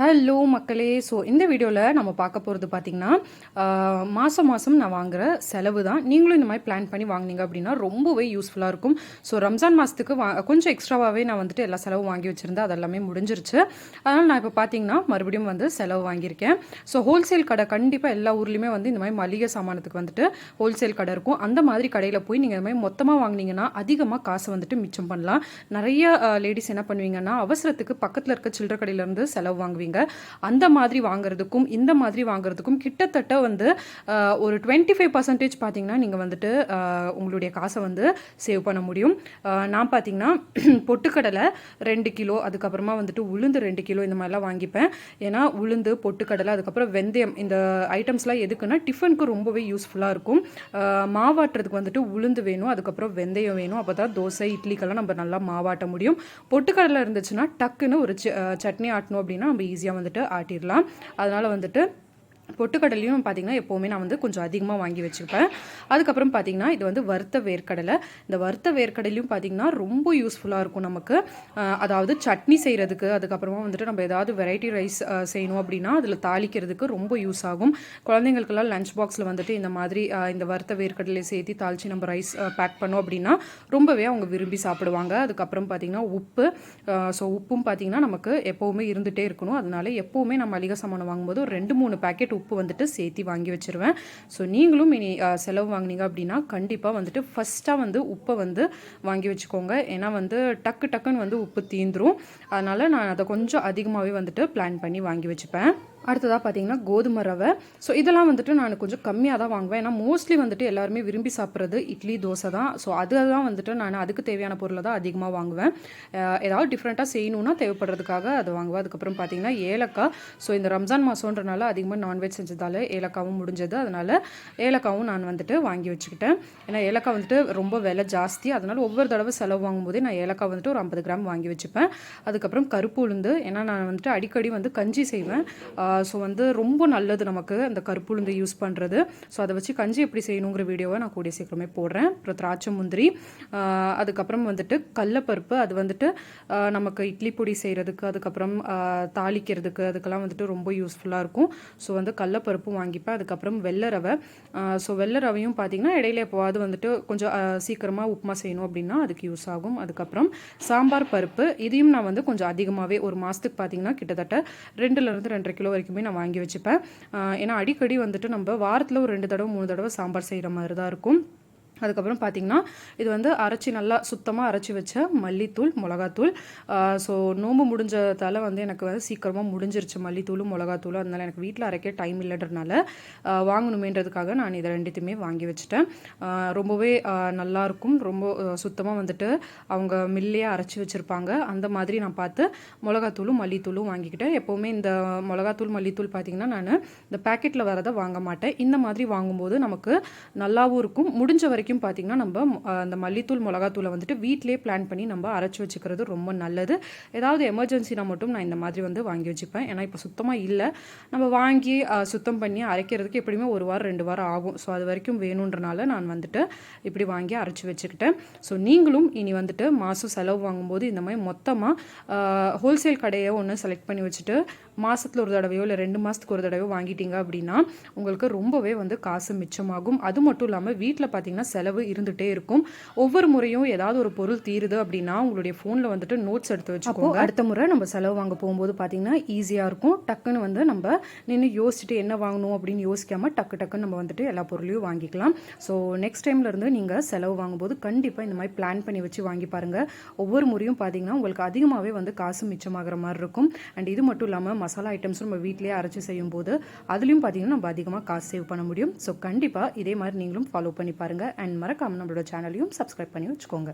Hello மக்களே. So இந்த வீடியோவில் நம்ம பார்க்க போகிறது பார்த்திங்கன்னா மாதம் மாதம் நான் வாங்குற செலவு தான். நீங்களும் இந்த மாதிரி பிளான் பண்ணி வாங்குனீங்க அப்படின்னா ரொம்பவே யூஸ்ஃபுல்லாக இருக்கும். ஸோ ரம்ஜான் மாதத்துக்கு வா கொஞ்சம் எக்ஸ்ட்ராவாகவே நான் வந்துட்டு எல்லா செலவும் வாங்கி வச்சுருந்தேன். அதெல்லாமே முடிஞ்சிருச்சு. அதனால் நான் இப்போ பார்த்தீங்கன்னா மறுபடியும் வந்து செலவு வாங்கியிருக்கேன். ஸோ ஹோல்சேல் கடை கண்டிப்பாக எல்லா ஊர்லேயுமே வந்து இந்த மாதிரி மளிகை சாமானத்துக்கு வந்துட்டு ஹோல்சேல் கடை இருக்கும். அந்த மாதிரி கடையில் போய் நீங்கள் இந்த மாதிரி மொத்தமாக வாங்கினீங்கன்னா அதிகமாக காசு வந்துட்டு மிச்சம் பண்ணலாம். நிறைய லேடிஸ் என்ன பண்ணுவீங்கன்னா அவசரத்துக்கு பக்கத்தில் இருக்க சில்லற கடையிலேருந்து செலவு வாங்குவீங்க. அந்த மாதிரி வாங்குறதுக்கும் இந்த மாதிரி வாங்குறதுக்கும் கிட்டத்தட்ட வந்து ஒரு டுவெண்ட்டி ஃபைவ் பர்சன்டேஜ் பார்த்தீங்கன்னா நீங்கள் வந்துட்டு உங்களுடைய காசை வந்து சேவ் பண்ண முடியும். நான் பார்த்தீங்கன்னா பொட்டுக்கடலை ரெண்டு கிலோ அதுக்கப்புறமா வந்துட்டு உளுந்து ரெண்டு கிலோ இந்த மாதிரிலாம் வாங்கிப்பேன். ஏன்னா உளுந்து பொட்டுக்கடலை அதுக்கப்புறம் வெந்தயம் இந்த ஐட்டம்ஸ்லாம் எதுக்குன்னா டிஃபனுக்கு ரொம்பவே யூஸ்ஃபுல்லாக இருக்கும். மாவாட்டுறதுக்கு வந்துட்டு உளுந்து வேணும் அதுக்கப்புறம் வெந்தயம் வேணும். அப்போ தான் தோசை இட்லிக்கெல்லாம் நம்ம நல்லா மாவாட்ட முடியும். பொட்டுக்கடலை இருந்துச்சுன்னா டக்குன்னு ஒரு ச- சட்னி ஆட்டணும் அப்படின்னா நம்ம ஈஸியாக வந்துட்டு ஆட்டிடலாம். அதனால் வந்துட்டு பொட்டுக்கடலையும் பார்த்தீங்கன்னா எப்போவுமே நான் வந்து கொஞ்சம் அதிகமாக வாங்கி வச்சுப்பேன். அதுக்கப்புறம் பார்த்தீங்கன்னா இது வந்து வறுத்த வேர்க்கடலை. இந்த வறுத்த வேர்க்கடலையும் பார்த்தீங்கன்னா ரொம்ப யூஸ்ஃபுல்லாக இருக்கும் நமக்கு. அதாவது சட்னி செய்கிறதுக்கு அதுக்கப்புறமா வந்துட்டு நம்ம ஏதாவது வெரைட்டி ரைஸ் செய்யணும் அப்படின்னா அதில் தாளிக்கிறதுக்கு ரொம்ப யூஸ் ஆகும். குழந்தைங்களுக்கெல்லாம் லஞ்ச் பாக்ஸில் வந்துட்டு இந்த மாதிரி இந்த வறுத்த வேர்க்கடலை சேர்த்து தாளித்து நம்ம ரைஸ் பேக் பண்ணோம் அப்படின்னா ரொம்பவே அவங்க விரும்பி சாப்பிடுவாங்க. அதுக்கப்புறம் பார்த்தீங்கன்னா உப்பு ஸோ உப்பும் பார்த்தீங்கன்னா நமக்கு எப்போவுமே இருந்துகிட்டே இருக்கணும். அதனால எப்போவுமே நம்ம மளிகை சாமான் வாங்கும்போது ஒரு ரெண்டு மூணு பேக்கெட் உப்பு வந்துட்டு சேர்த்து வாங்கி வச்சுருவேன். ஸோ நீங்களும் இனி செலவு வாங்குனீங்க அப்படின்னா கண்டிப்பாக வந்துட்டு ஃபஸ்ட்டாக வந்து உப்பை வந்து வாங்கி வச்சுக்கோங்க. ஏன்னா வந்து டக்கு டக்குன்னு வந்து உப்பு தீந்துரும். அதனால் நான் அதை கொஞ்சம் அதிகமாகவே வந்துட்டு பிளான் பண்ணி வாங்கி வச்சுப்பேன். அடுத்ததாக பார்த்தீங்கன்னா கோதுமை ரவை. ஸோ இதெல்லாம் வந்துட்டு நான் கொஞ்சம் கம்மியாக தான் வாங்குவேன். ஏன்னா மோஸ்ட்லி வந்துட்டு எல்லாருமே விரும்பி சாப்பிட்றது இட்லி தோசை தான். ஸோ அதுதான் வந்துட்டு நான் அதுக்கு தேவையான பொருளை தான் அதிகமாக வாங்குவேன். ஏதாவது டிஃப்ரெண்ட்டாக செய்யணும்னா தேவைப்படுறதுக்காக அதை வாங்குவேன். அதுக்கப்புறம் பார்த்தீங்கன்னா ஏலக்காய். ஸோ இந்த ரம்ஜான் மாதம்ன்றனால அதிகமாக நான்வெஜ் செஞ்சதால ஏலக்காவும் முடிஞ்சது. அதனால் ஏலக்காவும் நான் வந்துட்டு வாங்கி வச்சுக்கிட்டேன். ஏன்னா ஏலக்காய் வந்துட்டு ரொம்ப விலை ஜாஸ்தி. அதனால் ஒவ்வொரு தடவை செலவு வாங்கும்போதே நான் ஏலக்காய் வந்துட்டு ஒரு ஐம்பது கிராம் வாங்கி வச்சுப்பேன். அதுக்கப்புறம் கருப்பு உளுந்து. ஏன்னா நான் வந்துட்டு அடிக்கடி வந்து கஞ்சி செய்வேன். ஸோ வந்து ரொம்ப நல்லது நமக்கு அந்த கருப்பு உளுந்து யூஸ் பண்ணுறது ஸோ அதை வச்சு கஞ்சி எப்படி செய்யணுங்கிற வீடியோவை நான் கூடிய சீக்கிரமே போடுறேன். அப்புறம் திராட்சை முந்திரி அதுக்கப்புறம் வந்துட்டு கடலப்பருப்பு அது வந்துட்டு நமக்கு இட்லி பொடி செய்கிறதுக்கு அதுக்கப்புறம் தாளிக்கிறதுக்கு அதுக்கெல்லாம் வந்துட்டு ரொம்ப யூஸ்ஃபுல்லாக இருக்கும். ஸோ வந்து கடலப்பருப்பும் வாங்கிப்பேன். அதுக்கப்புறம் வெள்ளை ரவை ஸோ வெள்ளை ரவையும் பார்த்தீங்கன்னா இடையில எப்போவாது வந்துட்டு கொஞ்சம் சீக்கிரமாக உப்புமா செய்யணும் அப்படின்னா அதுக்கு யூஸ் ஆகும். அதுக்கப்புறம் சாம்பார் பருப்பு இதையும் நான் வந்து கொஞ்சம் அதிகமாகவே ஒரு மாதத்துக்கு பார்த்தீங்கன்னா கிட்டத்தட்ட ரெண்டுலேருந்து ரெண்டரை கிலோ வரைக்குமே நான் வாங்கி வச்சுப்பேன். ஏன்னா அடிக்கடி வந்துட்டு நம்ம வாரத்தில் ஒரு ரெண்டு தடவை மூணு தடவை சாம்பார் செய்கிற மாதிரி தான் இருக்கும். அதுக்கப்புறம் பார்த்தீங்கன்னா இது வந்து அரைச்சி நல்லா சுத்தமாக அரைச்சி வச்ச மல்லித்தூள் மிளகாத்தூள். ஸோ நோம்பு முடிஞ்சதால் வந்து எனக்கு வந்து சீக்கிரமாக முடிஞ்சிருச்சு மல்லித்தூளும் மிளகாத்தூளும் அதனால் எனக்கு வீட்டில் அரைக்க டைம் இல்லைன்றனால வாங்கணுமேன்றதுக்காக நான் இதை ரெண்டுத்தையுமே வாங்கி வச்சுட்டேன். ரொம்பவே நல்லாயிருக்கும் நல்லா இருக்கும் ரொம்ப சுத்தமாக வந்துட்டு அவங்க மில்லையே அரைச்சி வச்சுருப்பாங்க. அந்த மாதிரி நான் பார்த்து மிளகாத்தூளும் மல்லித்தூளும் வாங்கிக்கிட்டேன். எப்போவுமே இந்த மிளகாத்தூள் மல்லித்தூள் பார்த்திங்கன்னா நான் இந்த பேக்கெட்டில் வரதை வாங்க மாட்டேன். இந்த மாதிரி வாங்கும்போது நமக்கு நல்லாவும் இருக்கும். முடிஞ்ச வரைக்கும் பார்த்தீங்கன்னா நம்ம அந்த மல்லித்தூள் மிளகாத்தூளை வந்துட்டு வீட்டிலே பிளான் பண்ணி நம்ம அரைச்சி வச்சுக்கிறது ரொம்ப நல்லது. ஏதாவது எமர்ஜென்சினா மட்டும் நான் இந்த மாதிரி வந்து வாங்கி வச்சுப்பேன். ஏன்னா இப்போ சுத்தமாக இல்லை. நம்ம வாங்கி சுத்தம் பண்ணி அரைக்கிறதுக்கு எப்படியுமே ஒரு வாரம் ரெண்டு வாரம் ஆகும். ஸோ அது வரைக்கும் வேணுன்றனால நான் வந்துட்டு இப்படி வாங்கி அரைச்சி வச்சுக்கிட்டேன். ஸோ நீங்களும் இனி வந்துட்டு மாதம் செலவு வாங்கும்போது இந்த மாதிரி மொத்தமாக ஹோல்சேல் கடையை ஒன்று செலக்ட் பண்ணி வச்சுட்டு மாதத்தில் ஒரு தடவையோ இல்லை ரெண்டு மாதத்துக்கு ஒரு தடவையோ வாங்கிட்டீங்க அப்படின்னா உங்களுக்கு ரொம்பவே வந்து காசு மிச்சமாகும். அது மட்டும் இல்லாமல் வீட்டில் பார்த்தீங்கன்னா செலவு இருந்துகிட்டே இருக்கும். ஒவ்வொரு முறையும் ஏதாவது ஒரு பொருள் தீருது அப்படின்னா உங்களுடைய ஃபோனில் வந்துட்டு நோட்ஸ் எடுத்து வச்சுக்கோங்க. அடுத்த முறை நம்ம செலவு வாங்க போகும்போது பார்த்தீங்கன்னா ஈஸியாக இருக்கும். டக்குன்னு வந்து நம்ம நின்று யோசிச்சுட்டு என்ன வாங்கணும் அப்படின்னு யோசிக்காம டக்கு டக்குன்னு நம்ம வந்துட்டு எல்லா பொருளையும் வாங்கிக்கலாம். ஸோ நெக்ஸ்ட் டைம்ல இருந்து நீங்கள் செலவு வாங்கும்போது கண்டிப்பாக இந்த மாதிரி பிளான் பண்ணி வச்சு வாங்கி பாருங்கள் ஒவ்வொரு முறையும் பார்த்தீங்கன்னா உங்களுக்கு அதிகமாகவே வந்து காசு மிச்சமாகிற மாதிரி இருக்கும். அண்ட் இது மட்டும் இல்லாமல் மசாலா ஐட்டம்ஸும் நம்ம வீட்டிலேயே அரைச்சி செய்யும் போது அதுலேயும் பார்த்தீங்கன்னா நம்ம அதிகமாக காசு சேவ் பண்ண முடியும். ஸோ கண்டிப்பாக இதே மாதிரி நீங்களும் ஃபாலோ பண்ணி பாருங்கள் அண்ட் மறக்காமல் நம்மளோட சேனலையும் சப்ஸ்கிரைப் பண்ணி வச்சுக்கோங்க.